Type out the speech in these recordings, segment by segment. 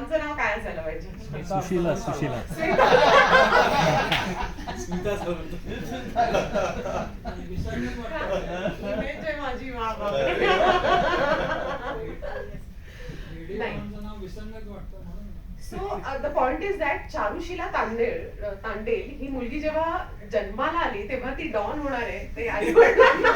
डॉनचं नाव काय असायला पाहिजे? सुशीला सुशीला. माझी वा. So the point is that Charushila Tandel Tandel ही मुलगी जेव्हा जन्माला आली तेव्हा ती डॉन होणार आहे ते आई वडिलांना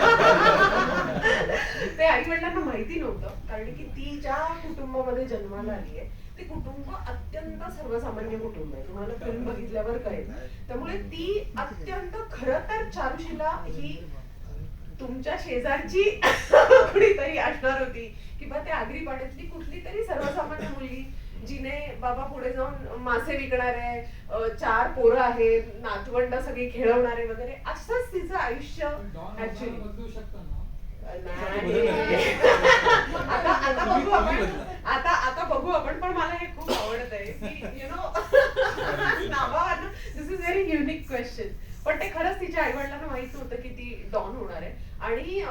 ते आई वडिलांना माहिती नव्हतं कारण की ती ज्या कुटुंबामध्ये जन्माला आली आहे ते कुटुंब अत्यंत सर्वसामान्य कुटुंब आहे. तुम्हाला फिल्म बघितल्यावर कळेल. त्यामुळे ती अत्यंत खरं तर चारुशीला ही तुमच्या शेजारची कुणीतरी असणार होती. किंवा त्या आगरी पाड्यातली कुठली तरी सर्वसामान्य मुलगी जिने बाबा पुढे जाऊन मासे विकणार आहे चार पोरं आहेत नातवंड सगळी खेळवणार आहे वगैरे असंच तिचं आयुष्य ऍक्च्युली आता आता बघू आपण. आता आता बघू आपण पण आहे you know this is very unique question पण ते खरंच तिच्या आई वडिलांना माहीत की ती डॉन होणार आहे. आणि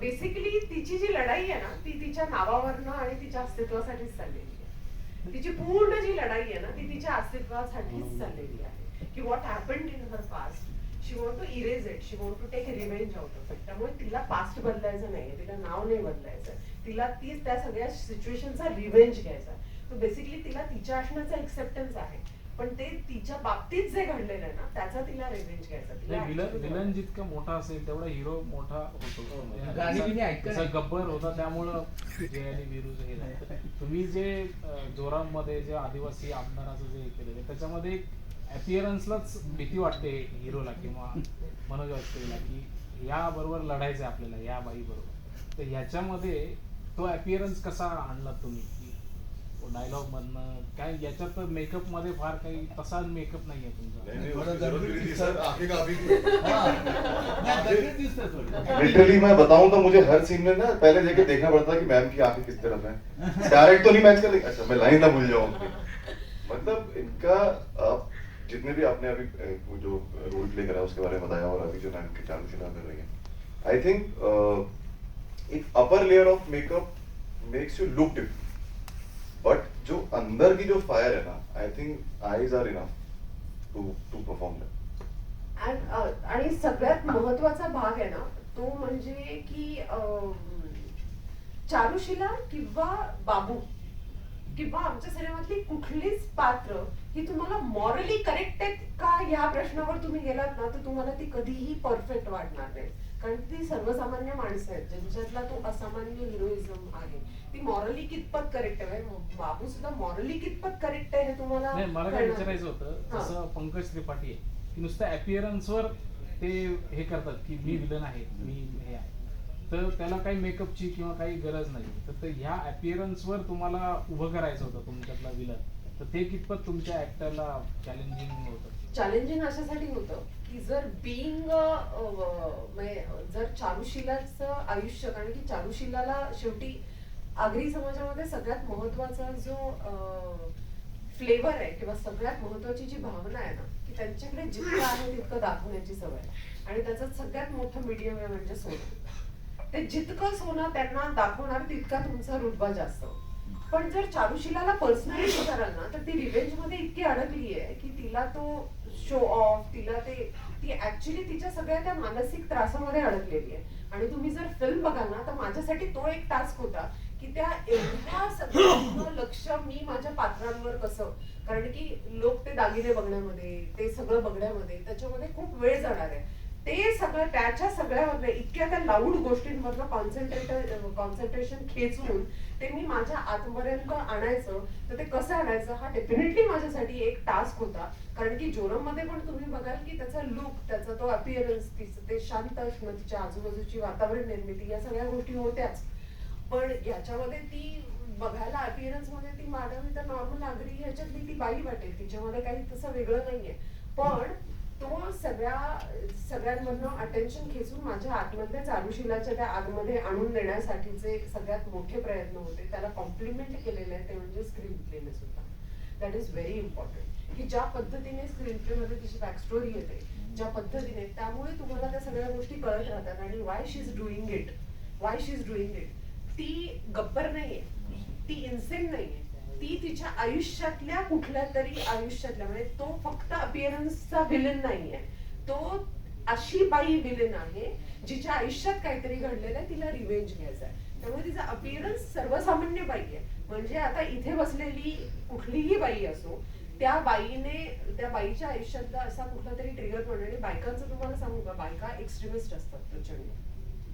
बेसिकली तिची जी लढाई आहे ना ती तिच्या नावावरनं आणि तिच्या अस्तित्वासाठीच चाललेली आहे. तिची पूर्ण जी लढाई आहे ना ती तिच्या अस्तित्वासाठीच चाललेली आहे. की what happened in her past she want to erase it she want to take revenge out of it त्यामुळे तिला पास्ट बदलायचं नाहीये. तिला नाव नाही बदलायचं तिला ती त्या सगळ्या सिच्युएशनचा रिवेंज घ्यायचा तो बेसिकली तिला तिच्या असण्याचा एक्सेप्टन्स आहे. पण ते तिच्या बाबतीत जे घडलेलं आहे ना त्याचा तिला रिवेंज घ्यायचा. तिला विलन जितका मोठा असेल तेवढा हिरो मोठा होतो. जसा नाही. गब्बर होता त्यामुळं जय आणि वीरूचं हे. तुम्ही जे जोरामध्ये जे आदिवासी आमदाराचं जे हे केलेलं त्याच्यामध्ये अपिअरन्सलाच भीती वाटते हिरोला किंवा मनोज वाजपेयीला की या बरोबर लढायचं आपल्याला या बाई बरोबर तर ह्याच्यामध्ये तो अपिअरन्स कसा आणला तुम्ही? की डायलॉग मधनं. काय याच्यात मेकअप मध्ये फार काही तसा मेकअप नाहीये तुमचा. हाँ। लिटरली मैं बताऊँ तो मुझे हर सीन में ना पहले जाके देखना पड़ता है कि मैम की आँखें किस तरफ़ है। डायरेक्ट तो नहीं मैच कर अच्छा मैं लाइन ना भूल जाऊँ। मतलब इनका आप जितने भी आपने अभी जो रोल प्ले करा उसके बारे में बताया और अभी जो मैम की चालू शिला कर रही है। आई थिंक एक upper layer of makeup makes you look different but जो अंदर की जो फायर है ना I think eyes are enough to to perform that आणि सगळ्यात महत्त्वाचा भाग आहे ना तो म्हणजे की चारुशिला किंवा बाबू किंवा आमच्या सिनेमातली कुठलीच पात्र ही तुम्हाला मॉरली करेक्ट आहेत का? ह्या प्रश्नावर तुम्ही गेलात ना तर तुम्हाला ती कधीही परफेक्ट वाटणार नाही. कारण ती सर्वसामान्य माणसं आहेत ज्यांच्यातला तो असामान्य हिरोइझम आहे ती मॉरली कितपत करेक्ट आहे? बाबू सुद्धा मॉरली कितपत करेक्ट आहे हे तुम्हाला नाही मला काय कळणार विचारायचं होतं हा. जसं पंकज त्रिपाठी आहे की नुसतं appearance वर ते हे करतात की मी विलन आहे मी हे आहे. तर त्याला काही मेकअपची किंवा काही गरज नाही. तर ते ह्या appearance वर तुम्हाला उभं करायचं होतं तुमच्यातला विलन तर ते कितपत तुमच्या ऍक्टरला चॅलेंजिंग होतं? चॅलेंजिंग अशासाठी होतं की जर बिईंग म्हणजे जर चारुशिलाचं आयुष्य कारण की चारुशिलाला शेवटी आगरी समाजामध्ये सगळ्यात महत्त्वाचा जो फ्लेवर आहे किंवा सगळ्यात महत्वाची जी भावना आहे ना की त्यांच्याकडे जितकं आहे तितकं दाखवण्याची सवय आहे. आणि त्याचं सगळ्यात मोठं मीडियम आहे म्हणजे सोनं. ते जितकं सोनं त्यांना दाखवणार तितका तुमचा रुतबा जास्त पण जर चारुशिलाला पर्सनली विचाराल ना तर ती रिव्हेंजमध्ये इतकी अडकली आहे की तिला तो शो ऑफ तिला ते ती ऍक्च्युली तिच्या सगळ्या त्या मानसिक त्रासामध्ये अडकलेली आहे. आणि तुम्ही जर फिल्म बघाल ना तर माझ्यासाठी तो एक टास्क होता की त्या एवढ्या सगळ्या लक्ष मी माझ्या पात्रांवर कसं कारण की लोक ते दागिने बघण्यामध्ये ते सगळं बघण्यामध्ये त्याच्यामध्ये खूप वेळ जाणार आहे. ते सगळं त्याच्या सगळ्या इतक्या त्या लाऊड गोष्टींमधलं कॉन्सन्ट्रेट कॉन्सन्ट्रेशन खेचून ते मी माझ्या आतपर्यंत आणायचं. तर ते कसं आणायचं? हा डेफिनेटली माझ्यासाठी एक टास्क होता. कारण की जोरममध्ये पण तुम्ही बघाल की त्याचा लुक त्याचा तो अपिअरन्स तिचं ते शांत असणं तिच्या आजूबाजूची वातावरण निर्मिती या सगळ्या गोष्टी होत्याच. पण याच्यामध्ये ती बघायला अपिअरन्समध्ये ती मानवी तर नॉर्मल नागरिक ह्याच्यातली ती बाई वाटेल. तिच्यामध्ये काही तसं वेगळं नाहीये. पण तो सगळ्या सगळ्यांमधनं अटेन्शन खेचून माझ्या आतमधल्या चारुशिलाच्या त्या आतमध्ये आणून देण्यासाठीचे सगळ्यात मोठे प्रयत्न होते. त्याला कॉम्प्लिमेंट केलेले आहे ते म्हणजे स्क्रीन प्लेने सुद्धा. दॅट इज व्हेरी इम्पॉर्टंट की ज्या पद्धतीने स्क्रीन प्ले मध्ये तिची बॅकस्टोरी येते ज्या पद्धतीने त्यामुळे तुम्हाला त्या सगळ्या गोष्टी कळत राहतात. आणि why she is doing it why she is doing it ती गब्बर नाहीये. ती इन्सेंट नाहीये. ती तिच्या आयुष्यातल्या कुठल्या तरी आयुष्यातल्या म्हणजे तो फक्त अपिअरन्सचा विलन नाहीये. तो अशी बाई विलन आहे जिच्या आयुष्यात काहीतरी घडलेलं आहे तिला रिवेंज घ्यायचा आहे त्यामुळे तिचा अपिअरन्स सर्वसामान्य बाई आहे म्हणजे आता इथे बसलेली कुठलीही बाई असो त्या बाईने त्या बाईच्या आयुष्यातला असा कुठला तरी ट्रिगर पडणार आणि बायकांचं तुम्हाला सांगू का बायका एक्स्ट्रीमिस्ट असतात प्रचंड.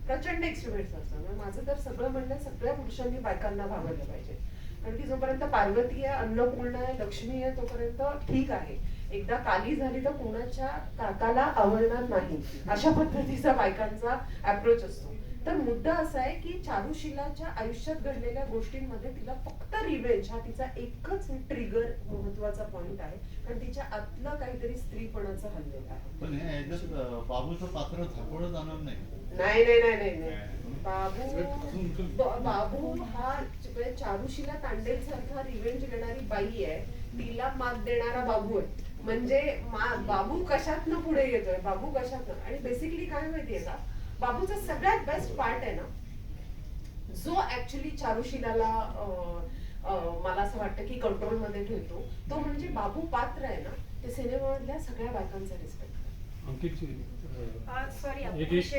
प्रचंड एक्स्ट्रीमिस्ट असतात. म्हणजे माझं तर सगळं म्हणणं सगळ्या पुरुषांनी बायकांना भावलं पाहिजे. कारण की जोपर्यंत पार्वती आहे अन्नपूर्ण आहे लक्ष्मी आहे तोपर्यंत ठीक आहे. एकदा काली झाली तर कोणाच्या काकाला आवडणार नाही. अशा पद्धतीचा बायकांचा अप्रोच असतो. तर मुद्दा असा आहे की चारुशिलाच्या आयुष्यात घडलेल्या गोष्टींमध्ये तिला फक्त रिवेंज हा तिचा एकच ट्रिगर महत्त्वाचा पॉइंट आहे. कारण तिच्या आतलं काहीतरी स्त्रीपणाचं हल्लेलं आहे. पण हे बाबूचं पात्र झापडं जाणार नाही. नाही नाही नाही नाही नाही. बाबू ब- बाबू हा च- चारुशीला तांडेल सारखा रिव्हेंज घेणारी बाई आहे. तिला मात देणारा बाबू आहे. म्हणजे मा- बाबू कशातनं पुढे येतोय? बाबू कशातनं? आणि बेसिकली काय माहितीये का? बाबूचा सगळ्यात बेस्ट पार्ट आहे ना जो ऍक्च्युली चारुशिलाला मला असं वाटतं की कंट्रोलमध्ये ठेवतो तो म्हणजे बाबू पात्र आहे ना ते सिनेमामधल्या सगळ्या बायकांचा रिस्पेक्ट अंकित सॉरी